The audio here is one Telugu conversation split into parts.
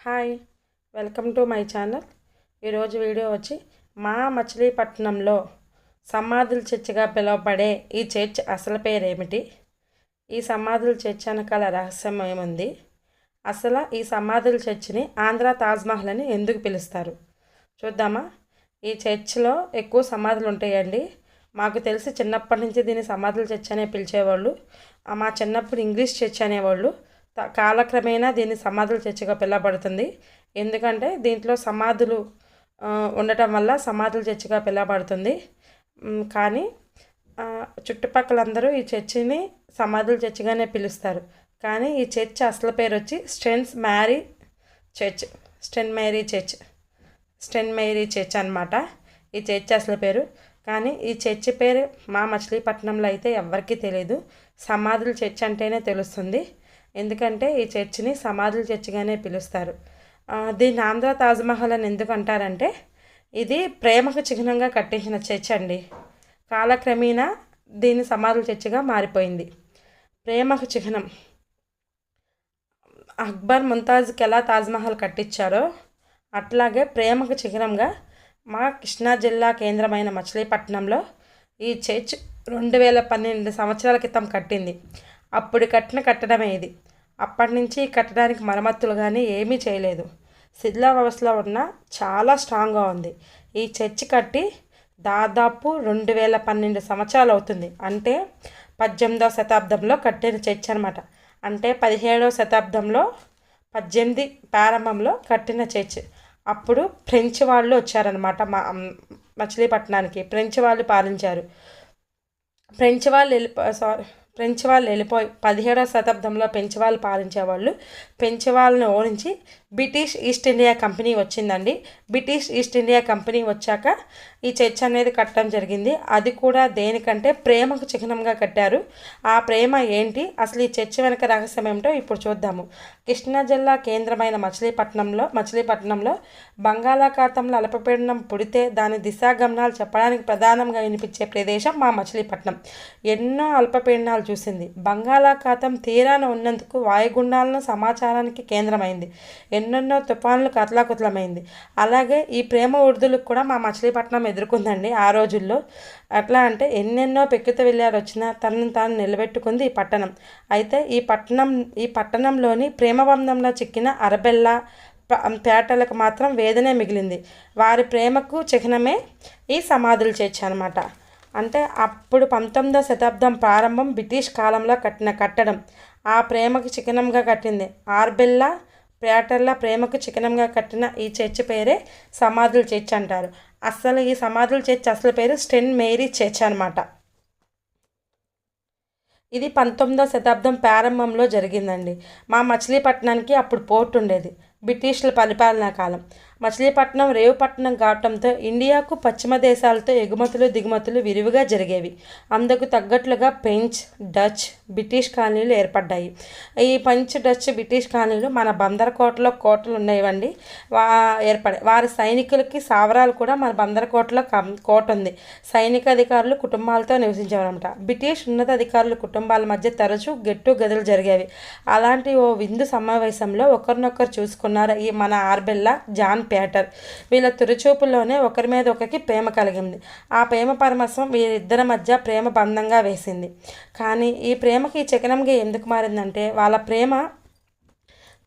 Hi welcome to my channel. ఈరోజు వీడియో వచ్చి మా మచిలీపట్నంలో సమాధుల చర్చిగా పిలువబడే ఈ చర్చ్ అసలు పేరేమిటి? ఈ సమాధుల చర్చ్ వెనకాల రహస్యం ఏముంది? అసలు ఈ సమాధుల చర్చిని ఆంధ్ర తాజ్మహల్ అని ఎందుకు పిలుస్తారు? చూద్దామా? ఈ చర్చ్లో ఎక్కువ సమాధులు ఉంటాయండి. మాకు తెలిసి చిన్నప్పటి నుంచి దీన్ని సమాధుల చర్చ్ అనే పిలిచేవాళ్ళు మా చిన్నప్పుడు ఇంగ్లీష్ చర్చ్ అనేవాళ్ళు కాలక్రమేణా దీన్ని సమాధుల చర్చిగా పిలవబడుతుంది. ఎందుకంటే దీంట్లో సమాధులు ఉండటం వల్ల సమాధుల చర్చిగా పిలవబడుతుంది. కానీ చుట్టుపక్కలందరూ ఈ చర్చిని సమాధుల చర్చిగానే పిలుస్తారు. కానీ ఈ చర్చ్ అసలు పేరు వచ్చి స్టెన్స్ మ్యారీ చర్చ్ స్టెన్ మేరీ చర్చ్ స్టెన్ మేరీ చర్చ్ అనమాట ఈ చర్చ్ అసలు పేరు. కానీ ఈ చర్చ్ పేరు మా మచిలీపట్నంలో అయితే ఎవ్వరికీ తెలియదు సమాధుల చర్చ్ అంటేనే తెలుస్తుంది. ఎందుకంటే ఈ చర్చిని సమాధుల చర్చిగానే పిలుస్తారు. దీన్ని ఆంధ్ర తాజ్మహల్ అని ఎందుకు అంటారంటే ఇది ప్రేమకు చిహ్నంగా కట్టించిన చర్చ్ అండి. కాలక్రమేణా దీని సమాధుల చర్చిగా మారిపోయింది. ప్రేమకు చిహ్నం. అక్బర్ ముంతాజ్కి ఎలా తాజ్మహల్ కట్టించారో అట్లాగే ప్రేమకు చిహ్నంగా మా కృష్ణా జిల్లా కేంద్రమైన మచిలీపట్నంలో ఈ చర్చ్ రెండు వేల పన్నెండు సంవత్సరాల క్రితం కట్టింది. అప్పుడు కట్టిన కట్టడమే ఇది. అప్పటి నుంచి కట్టడానికి మరమ్మతులు కానీ ఏమీ చేయలేదు. శిథిలావస్థలో ఉన్న చాలా స్ట్రాంగ్గా ఉంది. ఈ చర్చి కట్టి దాదాపు రెండు వేల పన్నెండు సంవత్సరాలు అవుతుంది. అంటే పద్దెనిమిదవ శతాబ్దంలో కట్టిన చర్చ్ అనమాట అంటే పదిహేడవ శతాబ్దంలో పద్దెనిమిది ప్రారంభంలో కట్టిన చర్చ్. అప్పుడు ఫ్రెంచ్ వాళ్ళు వచ్చారనమాట మా మచిలీపట్నానికి. ఫ్రెంచ్ వాళ్ళు పాలించారు. ఫ్రెంచ్ వాళ్ళు వెళ్ళిపో సారీ ఫ్రెంచ్ వాళ్ళు వెళ్ళిపోయి పదిహేడవ శతాబ్దంలో పెంచవాళ్ళు పాలించేవాళ్ళు. పెంచవాళ్ళని ఓడించి బ్రిటిష్ ఈస్ట్ ఇండియా కంపెనీ వచ్చిందండి. బ్రిటిష్ ఈస్ట్ ఇండియా కంపెనీ వచ్చాక ఈ చర్చ్ అనేది కట్టడం జరిగింది. అది కూడా దేనికంటే ప్రేమకు చిహ్నంగా కట్టారు. ఆ ప్రేమ ఏంటి? అసలు ఈ చర్చ్ వెనక రహస్యం ఏమిటో ఇప్పుడు చూద్దాము. కృష్ణా జిల్లా కేంద్రమైన మచిలీపట్నంలో మచిలీపట్నంలో బంగాళాఖాతంలో అల్పపీడనం పుడితే దాని దిశాగమనాలు చెప్పడానికి ప్రధానంగా వినిపించే ప్రదేశం మా మచిలీపట్నం. ఎన్నో అల్పపీడనాలు చూసింది. బంగాళాఖాతం తీరాన ఉన్నందుకు వాయుగుండాలను సమాచారానికి కేంద్రమైంది. ఎన్నెన్నో తుఫాన్లకు అతలాకుతలమైంది అలాగే ఈ ప్రేమ ఉర్దులకు కూడా మా మచిలీపట్నం ఎదుర్కొందండి ఆ రోజుల్లో. అట్లా అంటే ఎన్నెన్నో పెక్కుత వెళ్ళారు వచ్చినా తనను తాను నిలబెట్టుకుంది ఈ పట్టణం. అయితే ఈ పట్టణం ఈ పట్టణంలోని ప్రేమబంధంలో చిక్కిన అరబెల్లా పేటలకు మాత్రం వేదనే మిగిలింది. వారి ప్రేమకు చిహ్నమే ఈ సమాధులు చర్చ్ అనమాట అంటే అప్పుడు పంతొమ్మిదవ శతాబ్దం ప్రారంభం బ్రిటిష్ కాలంలో కట్టిన కట్టడం. ఆ ప్రేమకు చిహ్నంగా కట్టింది. ఆర్బెల్లా పేటర్ల ప్రేమకు చికనంగా కట్టిన ఈ చర్చ్ పేరే సమాధుల చర్చ్ అంటారు. అసలు ఈ సమాధుల చర్చ్ అసలు పేరు స్టెన్ మేరీ చర్చ్ అనమాట ఇది పంతొమ్మిదవ శతాబ్దం ప్రారంభంలో జరిగిందండి. మా మచిలీపట్నానికి అప్పుడు పోర్ట్ ఉండేది. బ్రిటిష్ల పరిపాలనా కాలం. మచిలీపట్నం రేవుపట్నం కావటంతో ఇండియాకు పశ్చిమ దేశాలతో ఎగుమతులు దిగుమతులు విరివిగా జరిగేవి. అందుకు తగ్గట్లుగా పెంచ్ డచ్ బ్రిటిష్ కాలనీలు ఏర్పడ్డాయి. ఈ పంచ్ డచ్ బ్రిటిష్ కాలనీలు మన బందరకోటలో కోటలు ఉన్నాయండి వా ఏర్పడాయి. వారి సైనికులకి సావరాలు కూడా మన బందరకోటలో కం- కోట ఉంది సైనిక అధికారులు కుటుంబాలతో నివసించేవారన్నమాట. బ్రిటిష్ ఉన్నతాధికారుల కుటుంబాల మధ్య తరచూ గెట్టు గదులు జరిగేవి. అలాంటి ఓ విందు సమావేశంలో ఒకరినొకరు చూసుకున్నారు ఈ మన ఆర్బెల్లా జాన్ ప్యాటర్. వీళ్ళ తురిచూపులోనే ఒకరి మీద ఒకరికి ప్రేమ కలిగింది. ఆ ప్రేమ పరమశం వీరిద్దరి మధ్య ప్రేమ బంధంగా వేసింది. కానీ ఈ ప్రేమకి చకనంగా ఎందుకు మారిందంటే వాళ్ళ ప్రేమ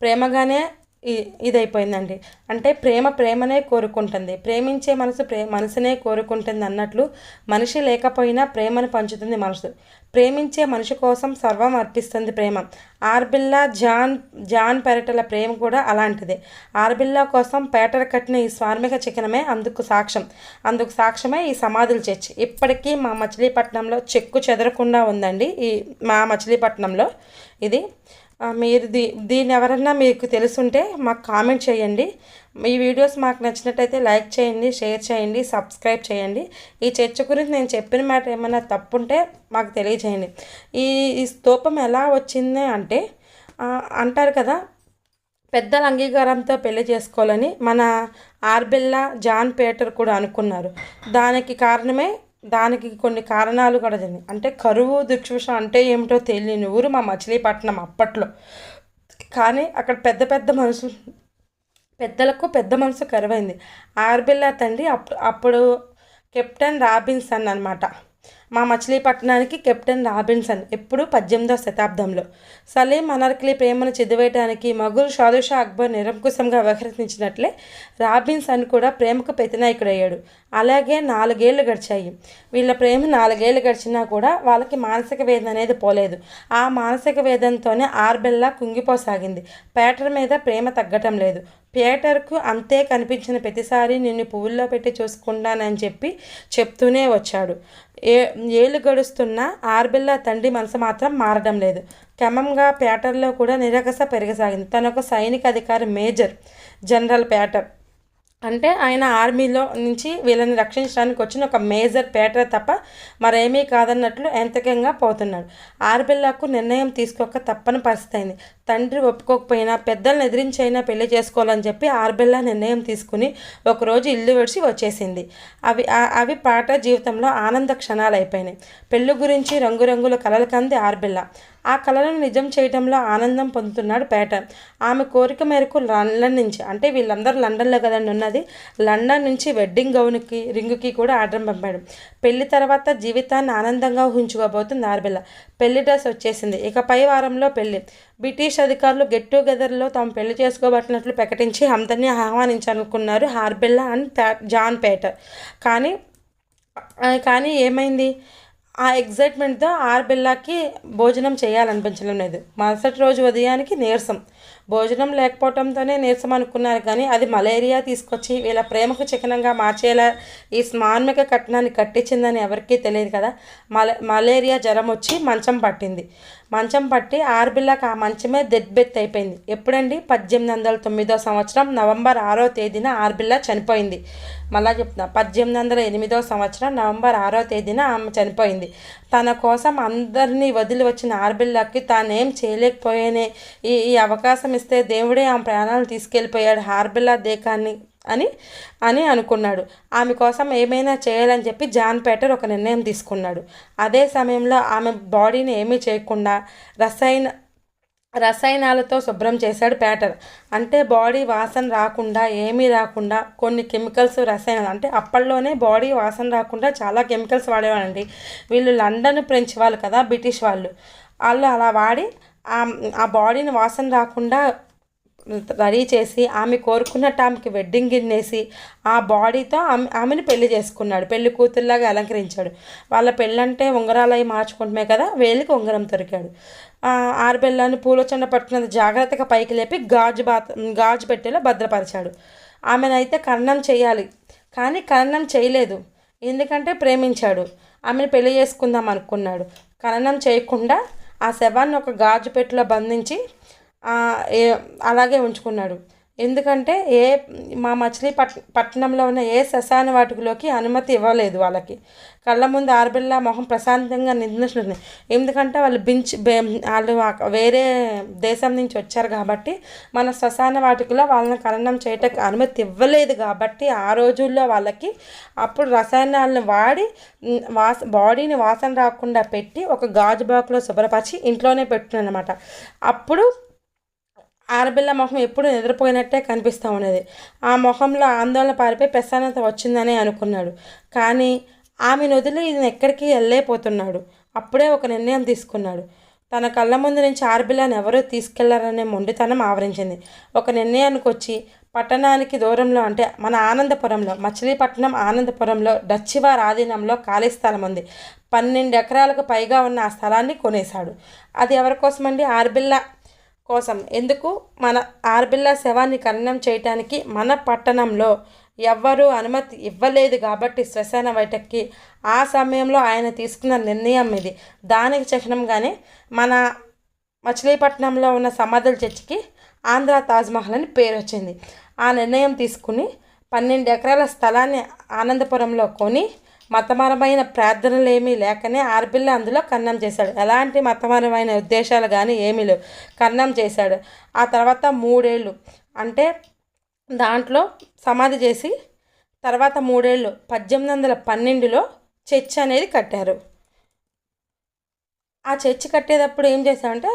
ప్రేమగానే ఇదైపోయిందండి. అంటే ప్రేమ ప్రేమనే కోరుకుంటుంది. ప్రేమించే మనసు ప్రే మనసునే కోరుకుంటుంది అన్నట్లు మనిషి లేకపోయినా ప్రేమను పంచుతుంది మనసు. ప్రేమించే మనిషి కోసం సర్వం అర్పిస్తుంది ప్రేమ. ఆర్బిల్లా జాన్ జాన్ పెరటల ప్రేమ కూడా అలాంటిదే. ఆర్బిల్లా కోసం పేటర కట్టిన ఈ స్వార్మిక చికెనమే అందుకు సాక్ష్యం. అందుకు సాక్ష్యమే ఈ సమాధుల చర్చ్. ఇప్పటికీ మా మచిలీపట్నంలో చెక్కు చెదరకుండా ఉందండి ఈ మా మచిలీపట్నంలో. ఇది మీరు దీ దీన్ని ఎవరన్నా మీకు తెలుసుంటే మాకు కామెంట్ చేయండి. ఈ వీడియోస్ మాకు నచ్చినట్టయితే లైక్ చేయండి షేర్ చేయండి సబ్స్క్రైబ్ చేయండి. ఈ చర్చ గురించి నేను చెప్పిన మాట ఏమైనా తప్పుంటే మాకు తెలియజేయండి. ఈ ఈ స్తూపం ఎలా వచ్చింది అంటే అంటారు కదా పెద్దల అంగీకారంతో పెళ్ళి చేసుకోవాలని మన ఆర్బెల్లా జాన్ పేటర్ కూడా అనుకున్నారు. దానికి కారణమే దానికి కొన్ని కారణాలు కూడా జరిగినాయి. అంటే కరువు దిక్షుష అంటే ఏమిటో తెలియని ఊరు మా మచిలీపట్నం అప్పట్లో. కానీ అక్కడ పెద్ద పెద్ద మనుషులు పెద్దలకు పెద్ద మనసు కరువైంది. ఆర్బిల్లా తండ్రి అప్పుడు అప్పుడు కెప్టెన్ రాబిన్సన్ అనమాట మా మచిలీపట్నానికి కెప్టెన్ రాబిన్సన్ ఎప్పుడు పద్దెనిమిదవ శతాబ్దంలో. సలీం అనార్కలి ప్రేమను చెదివేయటానికి మగురు షాదుషా అక్బర్ నిరంకుశంగా వ్యవహరించినట్లే రాబిన్సన్ కూడా ప్రేమకు ప్రతినాయకుడయ్యాడు. అలాగే నాలుగేళ్ళు గడిచాయి. వీళ్ళ ప్రేమ నాలుగేళ్ళు గడిచినా కూడా వాళ్ళకి మానసిక వేదన అనేది పోలేదు. ఆ మానసిక వేదనతోనే ఆర్బెల్లా కుంగిపోసాగింది. పేటర్ మీద ప్రేమ తగ్గటం లేదు. పేటర్కు అంతే కనిపించిన ప్రతిసారి నిన్ను పువ్వుల్లో పెట్టి చూసుకుంటానని చెప్పి చెప్తూనే వచ్చాడు. ఏ ఏళ్ళు గడుస్తున్న ఆర్బిల్లా తండ్రి మనసు మాత్రం మారడం లేదు. క్రమంగా పేటర్లో కూడా నిరాకస పెరగసాగింది. తన ఒక సైనిక అధికారి మేజర్ జనరల్ పేటర్ అంటే ఆయన ఆర్మీలో నుంచి వీళ్ళని రక్షించడానికి వచ్చిన ఒక మేజర్ పేటర్ తప్ప మరేమీ కాదన్నట్లు ఎంతకంగా పోతున్నాడు. ఆర్బిల్లాకు నిర్ణయం తీసుకోక తప్పని పరిస్థితి అయింది. తండ్రి ఒప్పుకోకపోయినా పెద్దలను ఎదిరించైనా పెళ్ళి చేసుకోవాలని చెప్పి ఆర్బిల్లా నిర్ణయం తీసుకుని ఒకరోజు ఇల్లు విడిచి వచ్చేసింది. అవి అవి పాట జీవితంలో ఆనంద క్షణాలు అయిపోయినాయి. పెళ్ళి గురించి రంగురంగుల కలలు కంది ఆర్బిల్లా. ఆ కళలను నిజం చేయడంలో ఆనందం పొందుతున్నాడు పేటర్. ఆమె కోరిక మేరకు లండన్ నుంచి అంటే వీళ్ళందరూ లండన్లో కదండి ఉన్నది లండన్ నుంచి వెడ్డింగ్ గౌన్కి రింగుకి కూడా ఆర్డర్ పంపాడు. పెళ్ళి తర్వాత జీవితాన్ని ఆనందంగా ఊహించుకోబోతుంది ఆర్బిల్ల. పెళ్ళి డ్రెస్ వచ్చేసింది. ఇక పై వారంలో పెళ్ళి. బ్రిటిష్ అధికారులు గెట్ టుగెదర్లో తాము పెళ్ళి చేసుకోబట్టినట్లు ప్రకటించి అందరినీ ఆహ్వానించాలనుకున్నారు హార్బెల్లా అండ్ జాన్ పేటర్. కానీ కానీ ఏమైంది? ఆ ఎగ్జైట్మెంట్తో ఆరుబిల్లాకి భోజనం చేయాలనిపించడం లేదు. మరుసటి రోజు ఉదయానికి నీరసం. భోజనం లేకపోవడంతోనే నీరసం అనుకున్నారు కానీ అది మలేరియా తీసుకొచ్చి వీళ్ళ ప్రేమకు చికనంగా మార్చేలా ఈ స్మార్మిక కట్నాన్ని కట్టించిందని ఎవరికీ తెలియదు కదా. మల మలేరియా జ్వరం వచ్చి మంచం పట్టింది. మంచం పట్టి ఆరుబిల్లాకి ఆ మంచమే దెబ్బెత్తి అయిపోయింది. ఎప్పుడండి? పద్దెనిమిది వందల తొమ్మిదో సంవత్సరం నవంబర్ ఆరో తేదీన ఆర్బిల్లా చనిపోయింది. మళ్ళా చెప్తున్నా పద్దెనిమిది వందల ఎనిమిదో సంవత్సరం నవంబర్ ఆరో తేదీన ఆమె చనిపోయింది. తన కోసం అందరినీ వదిలి వచ్చిన ఆర్బిల్లాకి తానేం చేయలేకపోయానే ఈ ఈ అవకాశం ఇస్తే దేవుడే ఆమె ప్రాణాలు తీసుకెళ్ళిపోయాడు హార్బిల్లా దేకాన్ని అని అని అనుకున్నాడు. ఆమె కోసం ఏమైనా చేయాలని చెప్పి జాన్ పేటర్ ఒక నిర్ణయం తీసుకున్నాడు. అదే సమయంలో ఆమె బాడీని ఏమీ చేయకుండా రసాయన రసాయనాలతో శుభ్రం చేశాడు ప్యాటర్. అంటే బాడీ వాసన రాకుండా ఏమీ రాకుండా కొన్ని కెమికల్స్ రసాయనాలు అంటే అప్పట్లోనే బాడీ వాసన రాకుండా చాలా కెమికల్స్ వాడేవాడండి వీళ్ళు లండన్ ఫ్రెంచ్ వాళ్ళు కదా బ్రిటిష్ వాళ్ళు. వాళ్ళు అలా వాడి ఆ ఆ బాడీని వాసన రాకుండా రెడీ చేసి ఆమె కోరుకున్నట్టు ఆమెకి వెడ్డింగ్ గిన్నేసి ఆ బాడీతో ఆమె ఆమెను పెళ్ళి చేసుకున్నాడు. పెళ్ళి కూతురులాగా అలంకరించాడు. వాళ్ళ పెళ్ళంటే ఉంగరాలు అవి మార్చుకుంటమే కదా వేలికి ఉంగరం దొరికాడు. ఆరుబెల్లాన్ని పూలచండ పట్టుకున్న జాగ్రత్తగా పైకి లేపి గాజు బాత గాజు పెట్టేలా భద్రపరిచాడు. ఆమెనైతే కన్నం చేయాలి. కానీ కన్నం చేయలేదు. ఎందుకంటే ప్రేమించాడు. ఆమెను పెళ్ళి చేసుకుందాం అనుకున్నాడు. ఖననం చేయకుండా ఆ శవాన్ని ఒక గాజు పెట్టెలో బంధించి అలాగే ఉంచుకున్నాడు. ఎందుకంటే ఏ మా మచిలీపట్ పట్టణంలో ఉన్న ఏ శ్మశాన వాటికలోకి అనుమతి ఇవ్వలేదు వాళ్ళకి. కళ్ళ ముందు ఆర్బిల్లా మొహం ప్రశాంతంగా నిందించుంటుంది ఎందుకంటే వాళ్ళు బించ్ వాళ్ళు వేరే దేశం నుంచి వచ్చారు కాబట్టి మన శ్మశాన వాటికలో వాళ్ళని ఖననం చేయటకు అనుమతి ఇవ్వలేదు కాబట్టి ఆ రోజుల్లో వాళ్ళకి అప్పుడు రసాయనాలను వాడి వాస బాడీని వాసన రాకుండా పెట్టి ఒక గాజు బాక్లో శుభ్రపరిచి ఇంట్లోనే పెట్టునమాట అప్పుడు ఆరబిల్ల మొహం ఎప్పుడు నిద్రపోయినట్టే కనిపిస్తూ ఉన్నది ఆ మొహంలో ఆందోళన పారిపోయి ప్రశాంతత వచ్చిందని అనుకున్నాడు. కానీ ఆమెను వదిలి ఈయన ఎక్కడికి వెళ్ళలేకపోతున్నాడు. అప్పుడే ఒక నిర్ణయం తీసుకున్నాడు. తన కళ్ళ ముందు నుంచి ఆర్బిల్లాని ఎవరో తీసుకెళ్ళారనే మొండితనం ఆవరించింది. ఒక నిర్ణయానికి వచ్చి పట్టణానికి దూరంలో అంటే మన ఆనందపురంలో మచిలీపట్నం ఆనందపురంలో డచ్చివారి ఆధీనంలో ఖాళీ స్థలం ఉంది. పన్నెండు ఎకరాలకు పైగా ఉన్న ఆ స్థలాన్ని కొనేశాడు. అది ఎవరి కోసమండి? ఆర్బిల్లా కోసం. ఎందుకు? మన ఆర్బిల్లా శవాన్ని ఖననం చేయటానికి మన పట్టణంలో ఎవ్వరూ అనుమతి ఇవ్వలేదు కాబట్టి శ్మశాన బయటకి ఆ సమయంలో ఆయన తీసుకున్న నిర్ణయం ఇది. దానికి చిహ్నంగానే మన మచిలీపట్నంలో ఉన్న సమాధుల చర్చికి ఆంధ్ర తాజ్మహల్ అని పేరు వచ్చింది. ఆ నిర్ణయం తీసుకుని పన్నెండు ఎకరాల స్థలాన్ని ఆనందపురంలో కొని మతపరమైన ప్రార్థనలు ఏమీ లేకనే ఆర్బిల్లా అందులో కన్నం చేశాడు. ఎలాంటి మతపరమైన ఉద్దేశాలు కానీ ఏమీ లేవు. కన్నం చేశాడు. ఆ తర్వాత మూడేళ్ళు అంటే దాంట్లో సమాధి చేసి తర్వాత మూడేళ్ళు పద్దెనిమిది వందల పన్నెండులో చర్చ్ అనేది కట్టారు. ఆ చర్చి కట్టేటప్పుడు ఏం చేశామంటే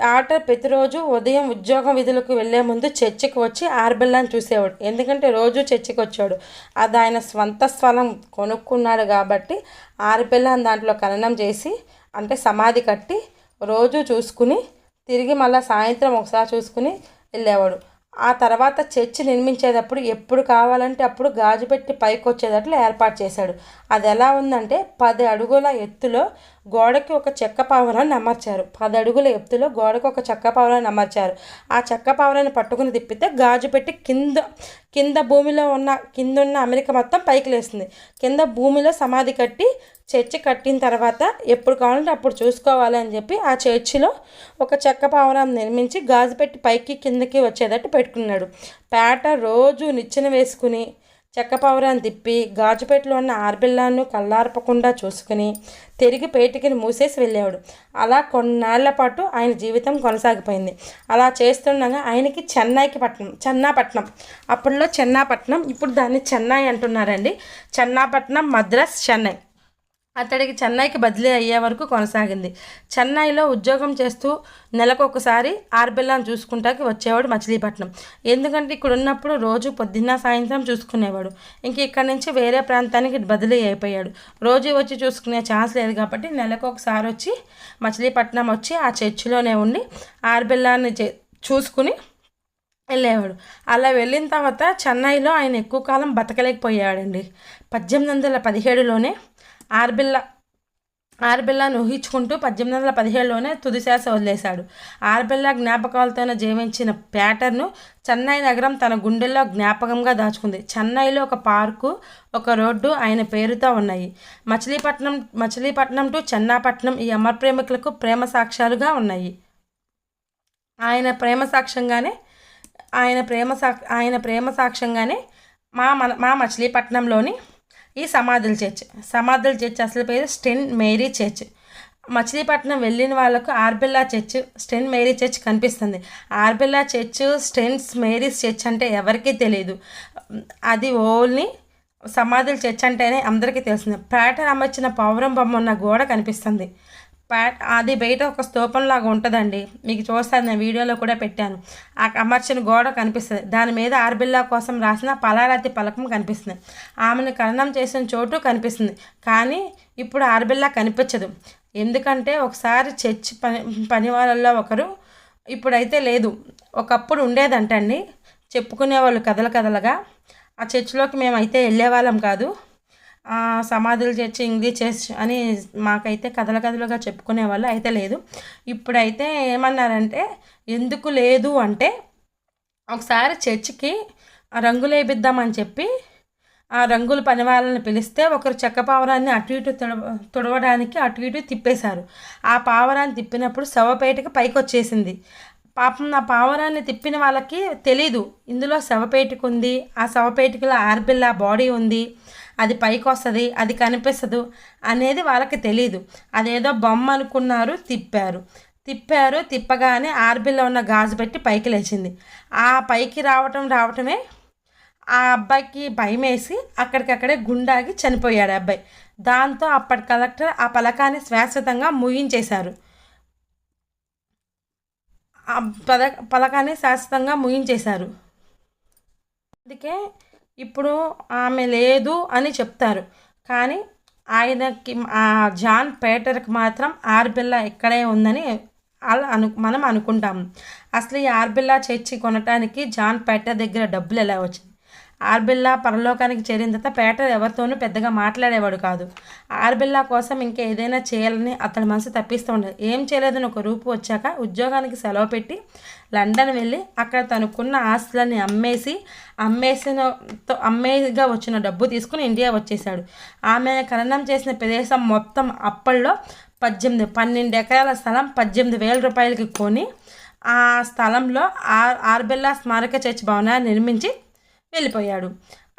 ఆటర్ ప్రతిరోజు ఉదయం ఉద్యోగం విధులకు వెళ్ళే ముందు చర్చికి వచ్చి ఆర్బెల్లాని చూసేవాడు. ఎందుకంటే రోజు చర్చికి వచ్చాడు. అది ఆయన స్వంత స్థలం కొనుక్కున్నాడు కాబట్టి ఆర్బెల్లాని దాంట్లో ఖననం చేసి అంటే సమాధి కట్టి రోజు చూసుకుని తిరిగి మళ్ళీ సాయంత్రం ఒకసారి చూసుకుని వెళ్ళేవాడు. ఆ తర్వాత చర్చి నిర్మించేటప్పుడు ఎప్పుడు కావాలంటే అప్పుడు గాజు పెట్టి పైకి వచ్చేటట్లు ఏర్పాటు చేశాడు. అది ఎలా ఉందంటే పది అడుగుల ఎత్తులో గోడకి ఒక చెక్క పావురాన్ని అమర్చారు పది అడుగుల ఎత్తులో గోడకు ఒక చెక్క పావురాన్ని అమర్చారు ఆ చెక్క పావురాన్ని పట్టుకుని తిప్పితే గాజు పెట్టి కింద కింద భూమిలో ఉన్న కింద ఉన్న అమెరికా మొత్తం పైకి లేస్తుంది. కింద భూమిలో సమాధి కట్టి చర్చి కట్టిన తర్వాత ఎప్పుడు కావాలంటే అప్పుడు చూసుకోవాలి అని చెప్పి ఆ చర్చిలో ఒక చెక్క పావురాన్ని నిర్మించి గాజు పెట్టి పైకి కిందకి వచ్చేటట్టు పెట్టుకున్నాడు. పేట రోజు నిచ్చెన వేసుకుని చెక్క పవరాన్ని తిప్పి గాజుపేటలో ఉన్న ఆర్బిల్లాను కల్లార్పకుండా చూసుకుని తిరిగి పేటికిని మూసేసి వెళ్ళేవాడు. అలా కొన్నాళ్ళ పాటు ఆయన జీవితం కొనసాగిపోయింది. అలా చేస్తుండగా ఆయనకి చెన్నైకి పట్టణం చెన్నాపట్నం. అప్పట్లో చెన్నాపట్నం ఇప్పుడు దాన్ని చెన్నై అంటున్నారండి. చెన్నాపట్నం మద్రాస్ చెన్నై. అతడికి చెన్నైకి బదిలీ అయ్యే వరకు కొనసాగింది. చెన్నైలో ఉద్యోగం చేస్తూ నెలకొకసారి ఆర్బెల్లాను చూసుకుంటాకి వచ్చేవాడు మచిలీపట్నం. ఎందుకంటే ఇక్కడ ఉన్నప్పుడు రోజు పొద్దున్న సాయంత్రం చూసుకునేవాడు. ఇంక ఇక్కడ నుంచి వేరే ప్రాంతానికి బదిలీ అయిపోయాడు. రోజు వచ్చి చూసుకునే ఛాన్స్ లేదు కాబట్టి నెలకు ఒకసారి వచ్చి మచిలీపట్నం వచ్చి ఆ చర్చిలోనే ఉండి ఆర్బెల్లాన్ని చూసుకుని వెళ్ళేవాడు. అలా వెళ్ళిన తర్వాత చెన్నైలో ఆయన ఎక్కువ కాలం బతకలేకపోయాడండి. పద్దెనిమిది వందల పదిహేడులోనే ఆర్బిల్ల ఆర్బిల్లాను ఊహించుకుంటూ పద్దెనిమిది వందల పదిహేడులోనే తుదిశాస వదిలేశాడు. ఆర్బిల్లా జ్ఞాపకాలతోనే జీవించిన ప్యాటర్ను చెన్నై నగరం తన గుండెల్లో జ్ఞాపకంగా దాచుకుంది. చెన్నైలో ఒక పార్కు ఒక రోడ్డు ఆయన పేరుతో ఉన్నాయి. మచిలీపట్నం మచిలీపట్నం టు చెన్నాపట్నం ఈ అమర ప్రేమికులకు ప్రేమ సాక్ష్యాలుగా ఉన్నాయి. ఆయన ప్రేమ సాక్ష్యంగానే ఆయన ప్రేమ సాక్ ఆయన ప్రేమ సాక్ష్యంగానే మా మన మా మచిలీపట్నంలోని ఈ సమాధుల చర్చ్. సమాధుల చర్చ్ అసలు పేరు స్టెన్ మేరీ చర్చ్. మచిలీపట్నం వెళ్ళిన వాళ్ళకు ఆర్బెల్లా చర్చ్ స్టెన్ మేరీ చర్చ్ కనిపిస్తుంది. ఆర్బెల్లా చర్చ్ స్టెన్స్ మేరీస్ చర్చ్ అంటే ఎవరికీ తెలియదు అది ఓన్లీ సమాధుల చర్చ్ అంటేనే అందరికీ తెలిసింది ప్యాటర్న్ అమర్చిన పౌరం బొమ్మ ఉన్న గోడ కనిపిస్తుంది. ప్యాట్ అది బయట ఒక స్తూపంలాగా ఉంటుందండి. మీకు చూస్తాను నేను వీడియోలో కూడా పెట్టాను. ఆ అమర్చిన గోడ కనిపిస్తుంది. దాని మీద ఆర్బిల్లా కోసం రాసిన పలారాతి పలకం కనిపిస్తుంది. ఆమెను ఖననం చేసిన చోటు కనిపిస్తుంది. కానీ ఇప్పుడు ఆర్బిల్లా కనిపించదు. ఎందుకంటే ఒకసారి చర్చ్ పని పని వాళ్ళల్లో ఒకరు ఇప్పుడైతే లేదు. ఒకప్పుడు ఉండేదంటండి. చెప్పుకునేవాళ్ళు కథల కథలుగా. ఆ చర్చిలోకి మేమైతే వెళ్ళేవాళ్ళం కాదు. సమాధులు చేర్చి ఇంగ్లీష్ చర్చ్ అని మాకైతే కథల కథలుగా చెప్పుకునే వాళ్ళు అయితే లేదు. ఇప్పుడైతే ఏమన్నారంటే ఎందుకు లేదు అంటే ఒకసారి చర్చికి రంగులు వేపిద్దామని చెప్పి ఆ రంగుల పని వాళ్ళని పిలిస్తే ఒకరు చెక్క పావురాన్ని అటు ఇటు తుడవ తుడవడానికి అటు ఇటు తిప్పేశారు. ఆ పావురాన్ని తిప్పినప్పుడు శవపేటకి పైకి వచ్చేసింది పాపం ఆ పావురాన్ని తిప్పిన వాళ్ళకి తెలీదు. ఇందులో శవపేటికి ఉంది ఆ శవపేటికలో ఆర్బిల్లా బాడీ ఉంది అది పైకి వస్తుంది అది కనిపిస్తుంది అనేది వాళ్ళకి తెలియదు అదేదో బొమ్మ అనుకున్నారు తిప్పారు. తిప్పారు తిప్పగానే ఆర్బిల్లో ఉన్న గాజు పెట్టి పైకి లేచింది. ఆ పైకి రావటం రావటమే ఆ అబ్బాయికి భయం వేసి అక్కడికక్కడే గుండాగి చనిపోయాడు అబ్బాయి. దాంతో అప్పటి కలెక్టర్ ఆ పలకాన్ని శాశ్వతంగా ముగించేశారు ఆ పద పలకాన్ని శాశ్వతంగా ముగించేశారు అందుకే ఇప్పుడు ఆమె లేదు అని చెప్తారు. కానీ ఆయనకి ఆ జాన్ పేటర్కి మాత్రం ఆర్బిల్లా ఇక్కడే ఉందని అలా అను మనం అనుకుంటాము. అసలు ఈ ఆర్బిల్లా చర్చి కొనటానికి జాన్ పేటర్ దగ్గర డబ్బులు ఎలా వచ్చింది ఆర్బిల్లా పరలోకానికి చేరిన తర్వాత పేటర్ ఎవరితోనూ పెద్దగా మాట్లాడేవాడు కాదు. ఆర్బిల్లా కోసం ఇంకా ఏదైనా చేయాలని అతని మనసు తప్పిస్తూ ఉండేది. ఏం చేయలేదని ఒక రూపు వచ్చాక ఉద్యోగానికి సెలవు పెట్టి లండన్ వెళ్ళి అక్కడ తనకున్న ఆస్తులని అమ్మేసి అమ్మేసిన అమ్మేగా వచ్చిన డబ్బు తీసుకుని ఇండియా వచ్చేసాడు ఆమె ఖననం చేసిన ప్రదేశం మొత్తం అప్పల్లో పద్దెనిమిది పన్నెండు ఎకరాల స్థలం పద్దెనిమిది వేల రూపాయలకి కొని ఆ స్థలంలో ఆర్ ఆర్బెల్లా స్మారక చర్చ్ భవనాన్ని నిర్మించి వెళ్ళిపోయాడు.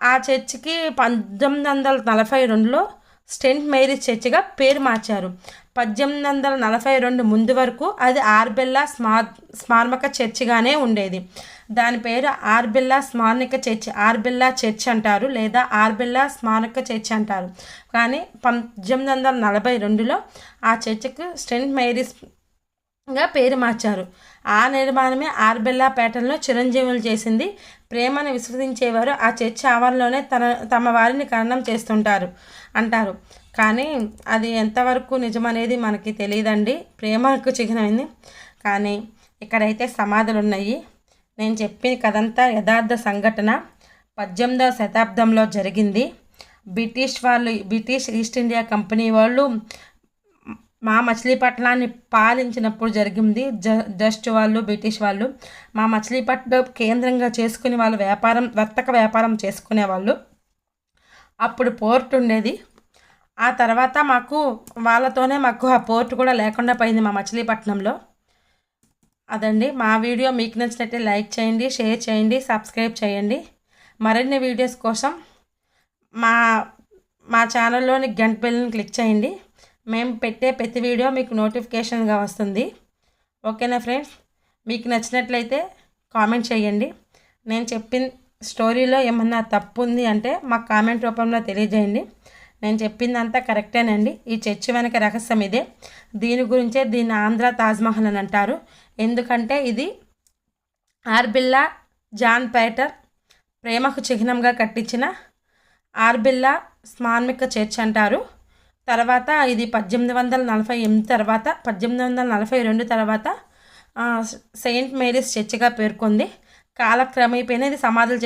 ఆ చర్చికి పంతొమ్మిది వందల నలభై రెండులో స్టెంట్ మేరీస్ చర్చిగా పేరు మార్చారు. పద్దెనిమిది వందల నలభై రెండు ముందు వరకు అది ఆర్బెల్లా స్మార్ స్మారక చర్చిగానే ఉండేది. దాని పేరు ఆర్బెల్లా స్మారక చర్చి ఆర్బెల్లా చర్చ్ అంటారు లేదా ఆర్బెల్లా స్మారక చర్చ్ అంటారు. కానీ పద్దెనిమిది వందల నలభై రెండులో ఆ చర్చికి స్టెంట్ మేరీస్గా పేరు మార్చారు. ఆ నిర్మాణమే ఆర్బెల్లా ప్యాటర్న్లో చిరంజీవులు చేసింది. ప్రేమను విశ్వసించేవారు ఆ చర్చ్ ఆవరణలోనే తన తమ వారిని ఖననం చేస్తుంటారు అంటారు. కానీ అది ఎంతవరకు నిజమనేది మనకి తెలియదండి. ప్రేమకు చిహ్నమైంది. కానీ ఇక్కడైతే సమాధులు ఉన్నాయి నేను చెప్పిన కథంతా యథార్థ సంఘటన. పద్దెనిమిదవ శతాబ్దంలో జరిగింది. బ్రిటిష్ వాళ్ళు బ్రిటిష్ ఈస్ట్ ఇండియా కంపెనీ వాళ్ళు మా మచిలీపట్నాన్ని పాలించినప్పుడు జరిగింది. జ జస్ట్ వాళ్ళు బ్రిటిష్ వాళ్ళు మా మచిలీపట్నం కేంద్రంగా చేసుకుని వాళ్ళు వ్యాపారం వర్తక వ్యాపారం చేసుకునేవాళ్ళు అప్పుడు పోర్ట్ ఉండేది. ఆ తర్వాత మాకు వాళ్ళతోనే మాకు ఆ పోర్ట్ కూడా లేకుండా పోయింది మా మచిలీపట్నంలో. అదండి. మా వీడియో మీకు నచ్చినట్టే లైక్ చేయండి షేర్ చేయండి సబ్స్క్రైబ్ చేయండి. మరిన్ని వీడియోస్ కోసం మా మా ఛానల్లోని గంట బెల్ని క్లిక్ చేయండి. మేము పెట్టే ప్రతి వీడియో మీకు నోటిఫికేషన్గా వస్తుంది. ఓకేనా ఫ్రెండ్స్? మీకు నచ్చినట్లయితే కామెంట్ చేయండి. నేను చెప్పిన స్టోరీలో ఏమన్నా తప్పు ఉంది అంటే మాకు కామెంట్ రూపంలో తెలియజేయండి. నేను చెప్పిందంతా కరెక్టేనండి. ఈ చర్చి వెనక రహస్యం ఇదే. దీని గురించే దీన్ని ఆంధ్ర తాజ్మహల్ అని అంటారు. ఎందుకంటే ఇది ఆర్బిల్లా జాన్ పైటర్ ప్రేమకు చిహ్నంగా కట్టించిన ఆర్బిల్లా స్మార్మిక చర్చ్ అంటారు. తర్వాత ఇది పద్దెనిమిది వందల నలభై ఎనిమిది తర్వాత పద్దెనిమిది వందల నలభై రెండు తర్వాత సెయింట్ మేరీస్ చర్చిగా పేర్కొంది. కాలక్రమేపైన ఇది సమాధులు